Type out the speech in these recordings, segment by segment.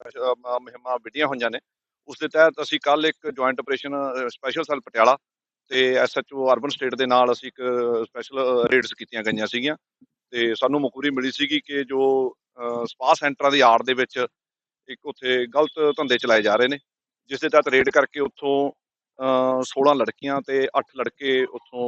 Special ਮੁਹਿੰਮਾਂ ਵਿੱਢੀਆਂ ਹੋਈਆਂ ਨੇ। ਉਸ ਦੇ ਤਹਿਤ ਅਸੀਂ ਕੱਲ ਇੱਕ joint operation special cell Patiala ਤੇ ਐਸਐਚਓ ਅਰਬਨ ਸਟੇਟ ਦੇ ਨਾਲ ਅਸੀਂ ਇੱਕ ਸਪੈਸ਼ਲ ਰੇਡਸ ਕੀਤੀਆਂ ਗਈਆਂ ਸੀਗੀਆਂ ਤੇ ਸਾਨੂੰ ਮਕੂਰੀ ਮਿਲੀ ਸੀਗੀ ਕਿ ਜੋ ਸਪਾ ਸੈਂਟਰਾਂ ਦੀ ਆੜ ਦੇ ਵਿੱਚ ਇੱਕ ਉੱਥੇ ਗਲਤ ਧੰਦੇ ਚਲਾਏ ਜਾ ਰਹੇ ਨੇ ਜਿਸ ਦੇ ਤਹਿਤ ਰੇਡ ਕਰਕੇ ਉੱਥੋਂ ਅ, 16 ਲੜਕੀਆਂ ਤੇ 8 ਲੜਕੇ ਉੱਥੋਂ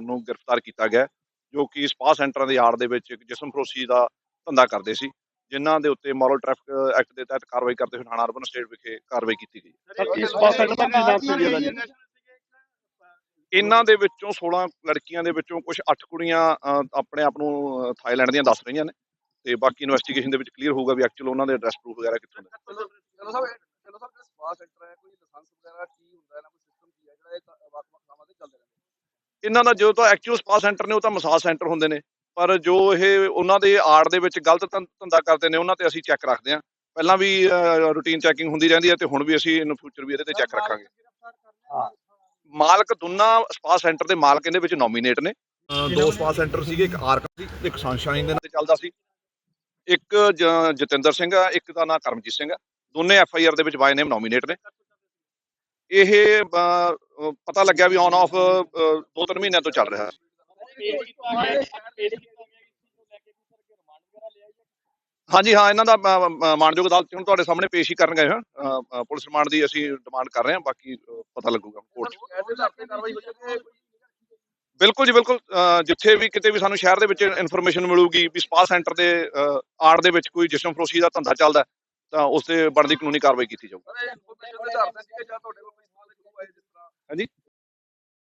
ਨੂੰ ਗ੍ਰਿਫਤਾਰ ਕੀਤਾ ਗਿਆ ਜੋ ਕਿ ਸਪਾ ਸੈਂਟਰਾਂ ਦੀ ਆੜ ਦੇ ਵਿੱਚ ਇੱਕ ਜਿਸਮ ਫਰੋਸ਼ੀ ਦਾ ਧੰਦਾ ਕਰਦੇ ਸੀ। ਜਿਨ੍ਹਾਂ ਦੇ ਉੱਤੇ ਮੋਰਲ ਟ੍ਰੈਫਿਕ ਐਕਟ ਦੇ ਤਹਿਤ ਕਾਰਵਾਈ ਕਰਦੇ ਹੋਏ ਥਾਣਾ ਅਰਬਨ ਸਟੇਟ ਵਿਖੇ ਕਾਰਵਾਈ ਕੀਤੀ ਗਈ ਇਸ ਸਪਾ ਸੈਂਟਰ ਦਾ ਕੀ ਨਾਮ ਸੀ ਜੀ। ਇਹਦਾ ਜੀ ਇਹਨਾਂ ਦੇ ਵਿੱਚੋਂ 16 ਲੜਕੀਆਂ ਦੇ ਵਿੱਚੋਂ ਕੁਝ 8 ਕੁੜੀਆਂ ਆਪਣੇ ਆਪ ਨੂੰ ਥਾਈਲੈਂਡ ਦੀਆਂ ਦੱਸ ਰਹੀਆਂ ਨੇ। ਤੇ ਬਾਕੀ ਇਨਵੈਸਟੀਗੇਸ਼ਨ ਦੇ ਵਿੱਚ ਕਲੀਅਰ ਹੋਊਗਾ ਵੀ ਐਕਚੁਅਲ ਉਹਨਾਂ ਦੇ ਐਡਰੈਸ ਪ੍ਰੂਫ ਵਗੈਰਾ ਕਿੱਥੋਂ ਦੇ ਚਲੋ ਸਾਹਿਬ ਚਲੋ ਸਾਹਿਬ ਸਪਾ ਸੈਂਟਰ ਹੈ ਕੋਈ ਲਾਇਸੈਂਸ ਵਗੈਰਾ ਕੀ ਹੁੰਦਾ ਹੈ ਨਾ ਕੋਈ ਸਿਸਟਮ ਕੀ ਹੈ ਜਿਹੜਾ ਇਹ ਵੱਖ ਵੱਖ ਥਾਵਾਂ ਤੇ ਚੱਲਦੇ ਰਹਿੰਦੇ ਇਹਨਾਂ ਦਾ ਜੋ ਤਾਂ ਐਕਚੁਅਲ ਸਪਾ ਸੈਂਟਰ ਨੇ ਉਹ ਤਾਂ ਮਸਾਜ ਸੈਂਟਰ ਹੁੰਦੇ ਨੇ। ਪਰ ਜੋ ਇਹ ਉਹਨਾਂ ਦੇ ਆੜ ਦੇ ਵਿੱਚ ਗਲਤ ਧੰਦਾ ਕਰਦੇ ਨੇ ਉਹਨਾਂ ਤੇ ਅਸੀਂ ਚੈੱਕ ਰੱਖਦੇ ਹਾਂ। ਪਹਿਲਾਂ ਵੀ ਰੂਟੀਨ ਚੈਕਿੰਗ ਹੁੰਦੀ ਰਹਿੰਦੀ ਹੈ ਤੇ ਹੁਣ ਵੀ ਅਸੀਂ ਇਨ ਫਿਊਚਰ ਵੀ ਇਹਦੇ ਤੇ ਚੈੱਕ ਰੱਖਾਂਗੇ। ਮਾਲਕ ਦੋਨਾਂ ਸਪਾ ਸੈਂਟਰ ਦੇ ਮਾਲਕ ਇਹਦੇ ਵਿੱਚ ਨੋਮੀਨੇਟ ਨੇ। ਦੋ ਸਪਾ ਸੈਂਟਰ ਸੀਗੇ ਇੱਕ ਆਰਕ ਸੀ ਇੱਕ ਸਨਸ਼ਾਈਨ ਦੇ ਨਾਂ ਤੇ ਚੱਲਦਾ ਸੀ। ਇੱਕ ਜਤਿੰਦਰ ਸਿੰਘ ਆ ਇੱਕ ਦਾ ਨਾਂ ਕਰਮਜੀਤ ਸਿੰਘ ਆ। ਦੋਨੇ ਐਫ ਆਈ ਆਰ ਦੇ ਵਿੱਚ ਬਾਈ ਨੇਮ ਨੋਮੀਨੇਟ ਨੇ। ਇਹ ਪਤਾ ਲੱਗਿਆ ਵੀ ਔਨ ਆਫ ਦੋ ਤਿੰਨ ਮਹੀਨਿਆਂ ਤੋਂ ਚੱਲ ਰਿਹਾ। ਹਾਂਜੀ ਹਾਂ ਇਹਨਾਂ ਦਾ ਅ, ਅਦਾਲਤ ਹੁਣ ਤੁਹਾਡੇ ਸਾਹਮਣੇ ਪੇਸ਼ ਹੀ ਕਰਨ ਗਏ ਹਾਂ। ਪੁਲਿਸ ਰਿਮਾਂਡ ਦੀ ਅਸੀਂ ਡਿਮਾਂਡ ਕਰ ਰਹੇ ਹਾਂ ਬਾਕੀ ਪਤਾ ਲੱਗੂਗਾ ਕੋਰਟ ਬਿਲਕੁਲ ਜੀ ਬਿਲਕੁਲ ਜਿੱਥੇ ਵੀ ਕਿਤੇ ਵੀ ਸਾਨੂੰ ਸ਼ਹਿਰ ਦੇ ਵਿੱਚ ਇਨਫੋਰਮੇਸ਼ਨ ਮਿਲੂਗੀ ਵੀ ਸਪਾ ਸੈਂਟਰ ਦੇ ਆੜ ਦੇ ਵਿੱਚ ਕੋਈ ਜਿਸਮ ਫਰੋਸ਼ੀ ਦਾ ਧੰਦਾ ਚੱਲਦਾ ਤਾਂ ਉਸ ਤੇ ਬਣਦੀ ਕਾਨੂੰਨੀ ਕਾਰਵਾਈ ਕੀਤੀ ਜਾਊਗੀ।